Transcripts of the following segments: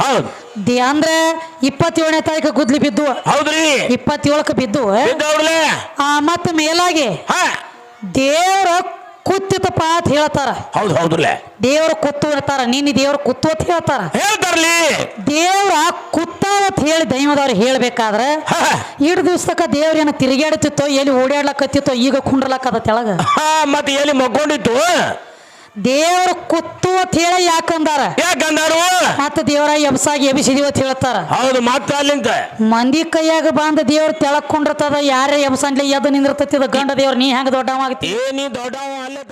ಹೌದ್. ದೇ ಅಂದ್ರೆ ಇಪ್ಪತ್ತೇಳನೇ ತಾರೀಕು ಗುದ್ಲಿ ಬಿದ್ದು. ಹೌದ್ರಿ. ಇಪ್ಪತ್ತೇಳಕ್ಕೆ ಬಿದ್ದು. ಬಿದ್ದವ್ರಲೆ ಮತ್ತ ಮೇಲಾಗಿ ಹಾ. ದೇವ್ರ ಕುತ್ತಿತಪ್ಪ ಅಂತ ಹೇಳ್ತಾರ. ಹೌದು ಹೌದ್ರಲೆ. ದೇವ್ರ ಕುತ್ತು ಅಂತಾರ ನೀನು ದೇವ್ರ ಕುತ್ತು ಅಂತ ಹೇಳ್ತಾರ. ಹೇಳ್ತಾರಲಿ. ದೇವ್ರ ಕುತ್ತಾವ ಅಂತ ಹೇಳಿ ದೈವದವ್ರು ಹೇಳ್ಬೇಕಾದ್ರೆ ಎರಡು ಇಡ್ ದಿವ್ಸಕ್ಕ ದೇವ್ರ ಏನ ತಿರುಗಾಡ್ತಿತ್ತೋ ಎಲ್ಲಿ ಓಡಾಡ್ಲಕತ್ತಿತ್ತೋ ಈಗ ಕುಂಡ್ರಲಕ್ಕದ ತೆಳಗ. ಹಾ ಮತ್ತೆ ಎಲ್ಲಿ ಮಕ್ಕೊಂಡಿತ್ತು ದೇವ್ರ ಕುತ್ತು ಅಂತ ಹೇಳಿ ಯಾಕಂದಾರ ಯಾಕಂದಾರು ಮತ್ತೆ ದೇವರ ಎಬ್ಸಾಗಿ ಎಬಿಸಿದೀವ ಅಂತ ಹೇಳ್ತಾರ. ಹೌದು ಮತ್ತೆ ಅಲ್ಲಿಂದ. ಮಂದಿ ಕೈಯಾಗ ಬಂದ ದೇವ್ರ ತೆಳಕೊಂಡಿರ್ತದ ಯಾರೇ ಎಬ್ಸಂಡ್ಲಿ ಎದ್ದು ಅದ ಗಂಡ ದೇವ್ರ ನೀ ಹೆಂಗ ದೊಡ್ಡವಾಗ್ತಿ ನೀ ದೊಡ್ಡವ ಅಲ್ಲೇ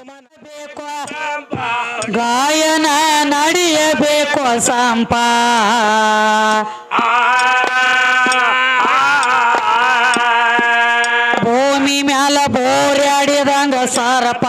ಗಾಯನ ನಡಿಯಬೇಕು ಸಂಪ. ಭೂಮಿ ಮ್ಯಾಲ ಬೋರ್ಯಾಡಿದಂಗ ಸಾರಪ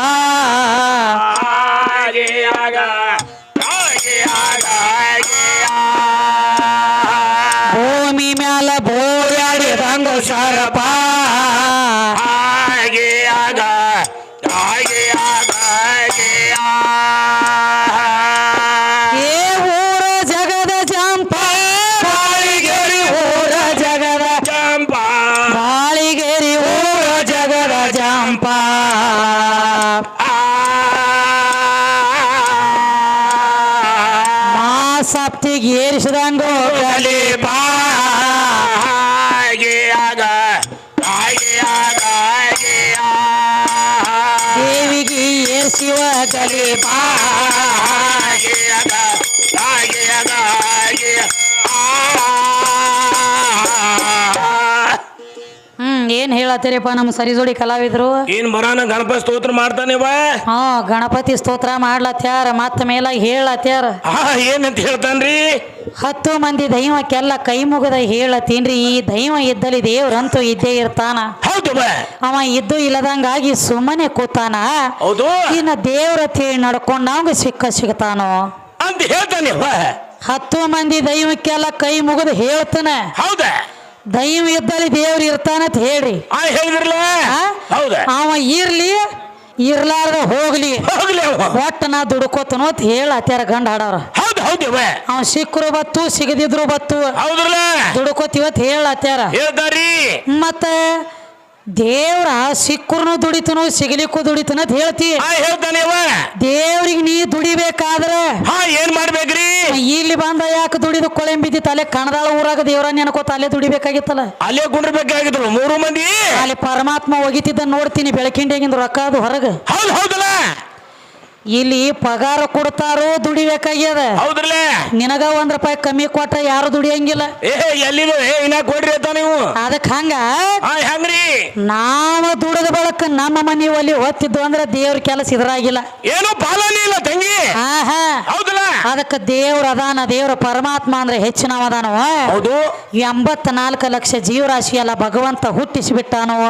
পারে ಹೇಳತ್ತೀರಪ್ಪ ನಮ್ಮ ಸರಿಜೋಡಿ ಕಲಾವಿದ್ರು. ಏನ್ ಬರಾನ ಗಣಪತಿ ಸ್ತೋತ್ರ ಮಾಡ್ತಾನೆ ಬಾ ಹಾ ಗಣಪತಿ ಸ್ತೋತ್ರ ಮಾಡ್ಲತ್ಯಾರ ಮತ್ತ ಮೇಲ ಹೇಳತ್ಯಾರ. ಹಾ ಏನಂತ ಹೇಳ್ತಾನ್ರಿ? ಹತ್ತು ಮಂದಿ ದೈವಕ್ಕೆಲ್ಲ ಕೈ ಮುಗದ ಹೇಳತ್ತೀನ್ರಿ ಈ ದೈವ ಇದ್ದಲ್ಲಿ ದೇವ್ರಂತೂ ಇದ್ದೇ ಇರ್ತಾನ. ಹೌದು ಬಾ. ಅವ ಇದ್ದು ಇಲ್ಲದಂಗಾಗಿ ಸುಮ್ಮನೆ ಕೂತಾನ. ಹೌದು. ಇನ್ನ ದೇವ್ರ ತಿಳಿ ನಡ್ಕೊಂಡ್ ಸಿಕ್ಕ ಸಿಗ್ತಾನೋ? ಅಂತ ಹೇಳ್ತಾನೆ ಬಾ ಹತ್ತು ಮಂದಿ ದೈವಕ್ಕೆಲ್ಲ ಕೈ ಮುಗಿದು ಹೇಳ್ತಾನೆ. ಹೌದ. ದೈವ ಇದ್ದಲ್ಲಿ ದೇವ್ರ ಇರ್ತಾನಂತ ಹೇಳ್ರಿ. ಆ ಹೇಳಿದ್ರಲ್ಲ? ಆ? ಹೌದ? ಅವ ಇರ್ಲಿ ಇರ್ಲಾರ್ದ ಹೋಗ್ಲಿ. ಹೋಗ್ಲಿ ಅವ. ಒಟ್ಟ ನಾ ದುಡ್ಕೋತನೋ ಅಂತ ಹೇಳತ್ಯಾರ ಗಂಡ ಹಾಡವ್ರ ಹೌದು ಹೌದು ಅವ ಸಿಕ್ಕರು ಬತ್ತು ಸಿಗದಿದ್ರು ಬತ್ತು. ಹೌದ್ರಲ್ಲ? ದುಡ್ಕೋತೀವತ್ ಹೇಳತ್ಯಾರ ಹೇಳ್ತಾರಿ ಮತ್ತ ದೇವ್ರ ಸಿಕ್ಕರ್ನು ದುಡಿತನು ಸಿಗಲಿಕ್ಕೂ ದುಡಿತನ ಅಂತ ಹೇಳ್ತಿ. ಹೇಳ್ತಾನೆ ದೇವ್ರಿಗೆ ನೀ ದುಡಿಬೇಕಾದ್ರೆ ಹಾ ಏನ್ ಮಾಡ್ಬೇಕ್ರಿ? ಇಲ್ಲಿ ಬಂದ ಯಾಕೆ ದುಡಿದು ಕೊಳೆಂಬಿದ್ದಿ ತಲೆ ಕಣದಾಳ ಊರಾಗ ದೇವ್ರ ನೆನಕೋತ ಅಲ್ಲೇ ದುಡಿಬೇಕಾಗಿತ್ತಲ್ಲ. ಅಲ್ಲೇ ಗುಂಡ್ರಬೇಕಾಗಿತ್ತಲ್ಲ ಮೂರು ಮಂದಿ? ಅಲ್ಲಿ ಪರಮಾತ್ಮ ಒಗಿತಿದ್ದ ನೋಡ್ತೀನಿ ಬೆಳಕಿಂಡಿಯಾಗಿಂದ ರೊಕ್ಕ ಅದು ಹೊರಗ. ಹೌದು ಹೌದಲ್ಲ. ಇಲ್ಲಿ ಪಗಾರ ಕೊಡ್ತಾರೋ ದುಡಿಬೇಕಾಗ್ಯದ. ಹೌದ್ರಲ್ಲೇ? ನಿನಗ ಒಂದ್ ರೂಪಾಯಿ ಕಮ್ಮಿ ಕೊಟ್ಟ ಯಾರು ದುಡಿಯಂಗಿಲ್ಲ. ಏ ಎಲ್ಲಿದು ಏ ಇನ್ನ ಕೊಡ್ರಿ ಅಂತ ನೀವು. ಅದಕ್ಕೆ ಹಂಗ? ಹಾ ಹೆಂಗ್ರಿ? ನಾವು ದುಡಿದ ಬಳಕ ನಮ್ಮ ಮನೆ ಒಲಿ ಹೊತ್ತಿದ್ದು ಅಂದ್ರೆ ದೇವ್ರ ಕೆಲಸ ಇದ್ರಾಗಿಲ್ಲ. ಏನು ಪಾಲನೆ ಇಲ್ಲ ತಂಗಿ? ಹಾ ಹಾ. ಹೌದಲ್ಲ? ಅದಕ್ಕೆ ದೇವ್ರ ಅದಾನ ದೇವ್ರ ಪರಮಾತ್ಮ ಅಂದ್ರೆ ಹೆಚ್ಚಿನವ ಅದಾನವ. ಹೌದು. ಎಂಬತ್ನಾಲ್ಕು ಲಕ್ಷ ಜೀವರಾಶಿ ಎಲ್ಲ ಭಗವಂತ ಹುಟ್ಟಿಸಿಬಿಟ್ಟಾನವ.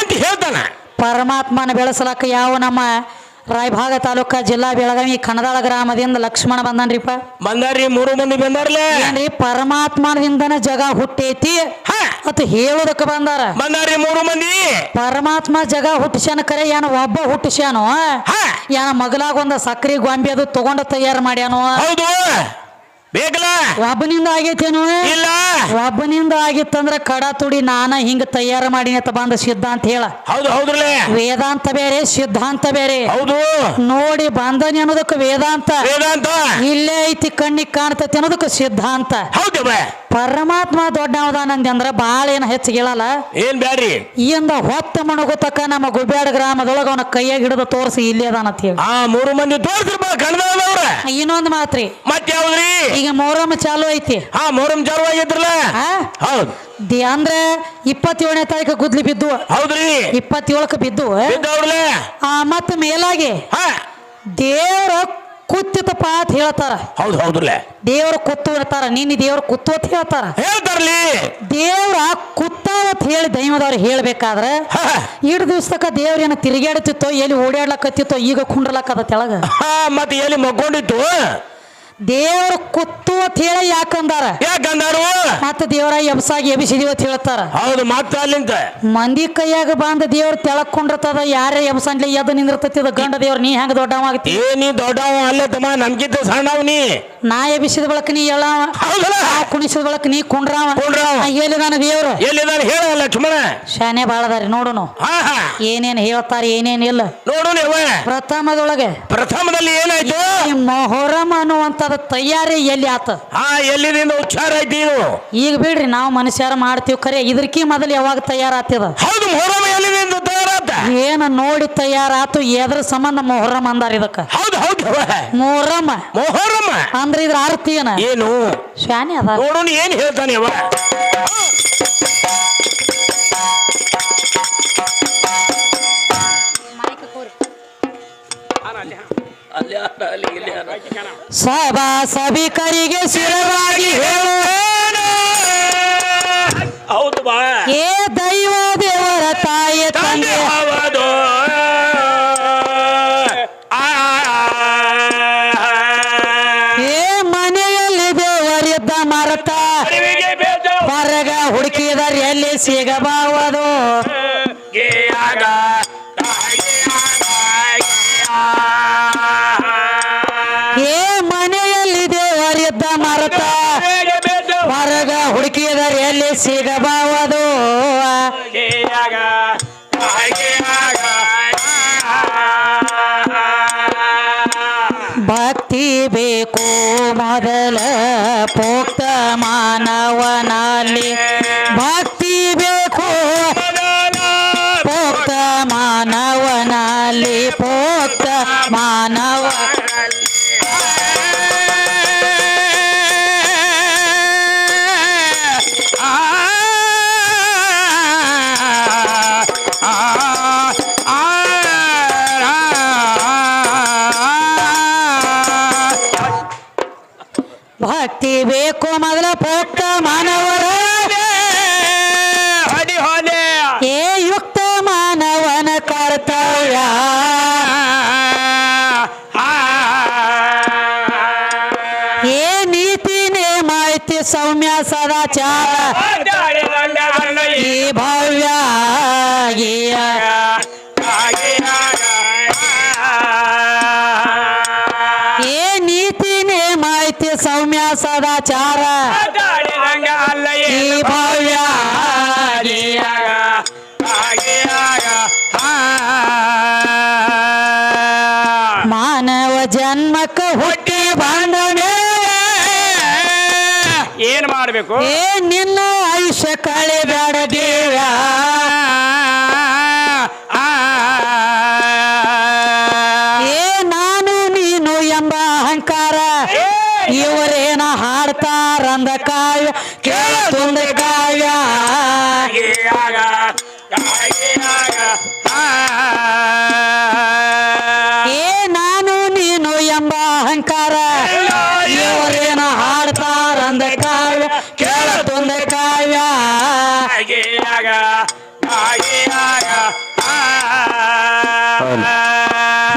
ಅಂತ ಹೇಳ್ತಾನ. ಪರಮಾತ್ಮನ ಬೆಳೆಸಲಕ್ಕ ಯಾವ ನಮ್ಮ ರಾಯಭಾಗ ತಾಲೂಕ ಜಿಲ್ಲಾ ಬೆಳಗಾವಿ ಕಣದಾಳ ಗ್ರಾಮದಿಂದ ಲಕ್ಷ್ಮಣ ಬಂದನ್ರಿಪ್ಪ. ಬಂದಾರ್ರಿ ಮೂರು ಮಂದಿ ಬಂದಾರ್ಲೆ? ಏನ್ರಿ ಪರಮಾತ್ಮನಿಂದನ ಜಗ ಹುಟ್ಟೈತಿ? ಅಂತ ಹೇಳೋದಕ್ಕೆ ಬಂದಾರ? ಬಂದಾರ್ರಿ ಮೂರು ಮಂದಿ? ಪರಮಾತ್ಮ ಜಗ ಹುಟ್ಟಿಸ್ಯಾನ ಕರೆ ಏನ ಒಬ್ಬ ಹುಟ್ಟಿಸ್ಯಾನು? ಏನ ಮಗಲಾಗ ಒಂದ ಸಕ್ರಿ ಗೊಂಬೆ ಅದು ತಗೊಂಡ ತಯಾರು ಮಾಡ್ಯಾನೋ? ಹೌದು. ಬೇಕಲ್ಲ? ಒಬ್ಬನಿಂದ ಆಗೈತೇನು? ಇಲ್ಲ. ಒಬ್ಬನಿಂದ ಆಗಿತ್ತಂದ್ರ ಕಡ ತುಡಿ ನಾನ ಹಿಂಗ ತಯಾರು ಮಾಡಿ ಅಂತ ಬಂದ ಸಿದ್ಧಾಂತ ಹೇಳ. ಹೌದು ಹೌದ್ರಲ್ಲ? ವೇದಾಂತ ಬೇರೆ ಸಿದ್ಧಾಂತ ಬೇರೆ. ಹೌದು. ನೋಡಿ ಬಂದನಿ ಅನ್ನೋದಕ್ಕೆ ವೇದಾಂತ. ವೇದಾಂತ? ಇಲ್ಲೇ ಐತಿ ಕಣ್ಣಿಗೆ ಕಾಣ್ತೈತಿ ಅನ್ನೋದಕ್ಕೆ ಸಿದ್ಧಾಂತ ಹೌದು ಬಾ ಪರಮಾತ್ಮ ದೊಡ್ಡವದಾನಂದಿ ಅಂದ್ರೆ ಬಾಳ ಏನು ಹೆಚ್ಚು ಹೇಳಲ್ಲ. ಏನ್ ಬ್ಯಾಡ್ರಿ? ಇಂದ ಹೊತ್ತ ಮಣಗುತಕ್ಕ ನಮ್ಮ ಗುಬ್ಯಾಡ ಗ್ರಾಮದೊಳಗ ಅವನ ಕೈಯಾಗ ಹಿಡಿದು ತೋರಿಸಿ ಇಲ್ಲೇ ಅದಾನ ಅಂತ ಹೇಳಿ. ಆ ಮೂರು ಮಂದಿ ತೋರ್ಸ್ರಪ್ಪ ಕನ್ನಡದವ್ರ ಇನ್ನೊಂದು ಮಾತ್ರಿ. ಮತ್ತೆ ಯಾವ್ದ್ರಿ? ಈಗ ಮೊಹರಂ ಚಾಲು ಐತಿ. ಹಾ ಮೊಹರಂ ಚಾಲು ಆಗಿದ್ರಲ್ಲ? ಆ? ಹೌದ್. ದಿ ಅಂದ್ರೆ ಇಪ್ಪತ್ತೇಳನೇ ತಾರೀಕು ಗುದ್ಲಿ ಬಿದ್ದು. ಹೌದ್ರಿ. ಇಪ್ಪತ್ತೇಳಕ್ಕೆ ಬಿದ್ದು. ಬಿದ್ದವ್ರಲ್ಲ? ಆ ಮತ್ತ ಮೇಲಾಗಿ ಹಾ. ದೇವ್ರ ಕುತ್ತಿತಪ್ಪ ಅಂತ ಹೇಳ್ತಾರ. ಹೌದು ಹೌದ್ರಲ್ಲ ದೇವ್ರ ಕುತ್ತು ಇರ್ತಾರ ನಿನ್ನೆ ದೇವ್ರ ಕುತ್ತು ಅಂತ ಹೇಳ್ತಾರ. ಹೇಳ್ತಾರಲಿ. ದೇವ್ರ ಕುತ್ತಾವ ಅಂತ ಹೇಳಿ ದೈವದವ್ರು ಹೇಳ್ಬೇಕಾದ್ರೆ ಎರಡು ಇಡ್ ದಿವ್ಸಕ್ಕ ದೇವ್ರ ಏನ ತಿರುಗಾಡ್ತಿತ್ತೋ ಎಲ್ಲಿ ಓಡಾಡ್ಲಕತ್ತಿತ್ತೋ ಈಗ ಕುಂಡ್ರಲಕ್ಕದ ತೆಳಗ. ಮತ್ತೆ ಎಲ್ಲಿ ಮಕ್ಕೊಂಡಿತ್ತು ದೇವ್ರ ಕುತ್ತು ಅಂತ ಹೇಳಿ ಯಾಕಂದಾರ ಯಾಕಂದಾರು ಮತ್ತ ದೇವರ ಎಬ್ಸಾಗಿ ಎಬಿಸಿದಿವ ಅಂತ ಹೇಳ್ತಾರ. ಹೌದು ಮತ್ತ ಅಲ್ಲಿಂದ. ಮಂದಿ ಕೈಯಾಗ ಬಂದ ದೇವ್ರ ತೆಳಕೊಂಡಿರ್ತದ ಯಾರೇ ಎಬ್ಸಂಡ್ಲಿ ಎದ್ದು ನಿಂದಿರ್ತತಿ ಅದು ಗಂಡ ದೇವ್ರ ನೀ ಹೆಂಗ ದೊಡ್ಡವಾಗ್ತಿ ಏ ನೀ ದೊಡ್ಡವ ಅಲ್ಲೇ ತಮ್ಮ ನಮ್ಗಿಂತ ಸಣ್ಣವ್ ನೀ. ನಾ ಎಬಿಸಿದ ಬಳಕ ನೀ ಎಳವ ಹೌದಲ್ಲ? ನಾ ಕುಣಿಸಿದ ಬಳಕ ನೀ ಕುಂಡ್ರಾವ. ಕುಂಡ್ರಾವ. ಎಲ್ಲಿದಾನ ದೇವ್ರು? ಎಲ್ಲಿದಾನ ಹೇಳ ಲಕ್ಷ್ಮಣ. ಶಾನೆ ಬಾಳದಾರಿ ನೋಡುನು. ಹಾ ಹಾ. ಏನೇನ್ ಹೇಳ್ತಾರ ಏನೇನ್ ಇಲ್ಲ. ನೋಡು ನೀವ ಪ್ರಥಮದೊಳಗೆ ಪ್ರಥಮದಲ್ಲಿ ಏನಾಯ್ತು? ಮೊಹರಂ ಮೊಹರಂ ಅನ್ನುವಂಥದ್ದು ತಯಾರಿ ಎಲ್ಲಿ ಆತ? ಹಾ ಎಲ್ಲಿದಿಂದ ಉಚ್ಚಾರ ಐತಿ ಇದು? ಈಗ ಬಿಡ್ರಿ ನಾವು ಮನುಷ್ಯರ ಮಾಡ್ತೀವಿ ಖರೆ ಇದ್ರಕಿ ಮೊದಲು ಯಾವಾಗ ತಯಾರಾತಿದ ಹೌದು ಮೊಹರಂ ಎಲ್ಲಿದಿಂದ ತಯಾರಾತ? ಏನ ನೋಡಿ ತಯಾರಾತು ಎದ್ರ ಸಂಬಂಧ ಮೊಹರಂ ಅಂದಾರ ಇದಕ್ಕ? ಹೌದು ಹೌದು ಮೊಹರಂ. ಮೊಹರಂ. ಅಂದ್ರೆ ಇದ್ರ ಅರ್ಥ ಏನ? ಏನು? ಶಾನೆ ಅದ. ಏನ್ ಹೇಳ್ತಾನೆ ಅವ? ಸಭಾ ಸಭಿಕರಿಗೆ ಶಿರವಾಗಿ ಹೇಳೋಣ ಹೌದು ಬಾ ಏ ದೈವ ದೇವರ ತಾಯಿ ತಂದೆ ಹೌದು ಆ, ಏ ಮನೆಯಲ್ಲಿ ದೇವರಿದ್ದ ಮರತ ಹೊರಗ ಹುಡುಕಿದರೆ ಎಲ್ಲಿ ಸಿಗಬಾವದು ತಾಯಿಯಾಗ, ಭಕ್ತಿ ಬೇಕು ಮೊದಲ ಪೋಕ್ತ ಮಾನವನಲ್ಲಿ. ಸದಾಚಾರ ಈ ಭವ್ಯ ಏ ನೀತಿ ನೇಮಾಯ್ತಿ ಸೌಮ್ಯ ಸದಾಚಾರ. ಈ ಭವ್ಯ ಮಾನವ ಜನ್ಮಕ್ಕ ಹುಟ್ಟಿ ಮೇಲೆ ಏನ್ ಮಾಡ್ಬೇಕು ಏ ನಿನ್ನ ಆಯುಷ್ಯ ಕಳೆಬೇಡ ದೇವ ಏ ನಾನು ನೀನು ಎಂಬ ಅಹಂಕಾರ ಇವರೇನ ಹಾಡ್ತಾರಂದ ಕಾವ್ಯ ಕೇಳ ತುಂದ ಕಾವ್ಯ ಏ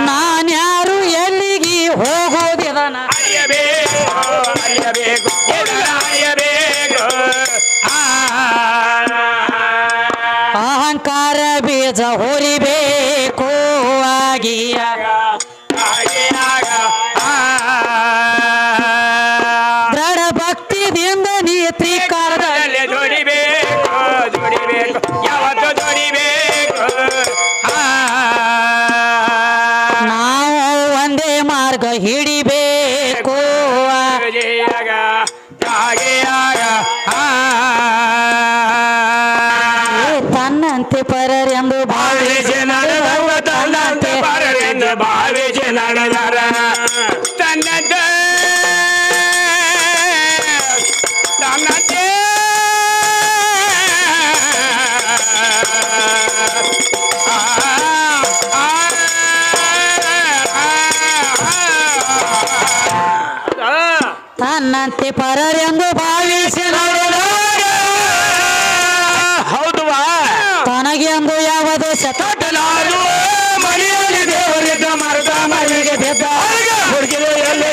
ನಾನ್ಯಾರು ಎಲ್ಲಿಗೆ ಹೋಗೋದಿದನ ಅರಿಯಬೇಕು ಅರಿಯಬೇಕು ಅರಿಯಬೇಕು? ಅಹಂಕಾರ ಬೀಜ ಹೊರಿಬೇಕು ಆಗಿಯ. ಮಾರ್ಗ ಮನೆಯಾಗಿ ಅಂಬು ಯಾವ ದೇಶ? ಕಟ್ಟಲಾರು ಮನೆಯಲ್ಲಿ ದೇವರಿದ್ದ ಮರದ ಮನೆಗೆ ಬಿದ್ದ. ಹುಡುಗಿರು ಎಲ್ಲಿ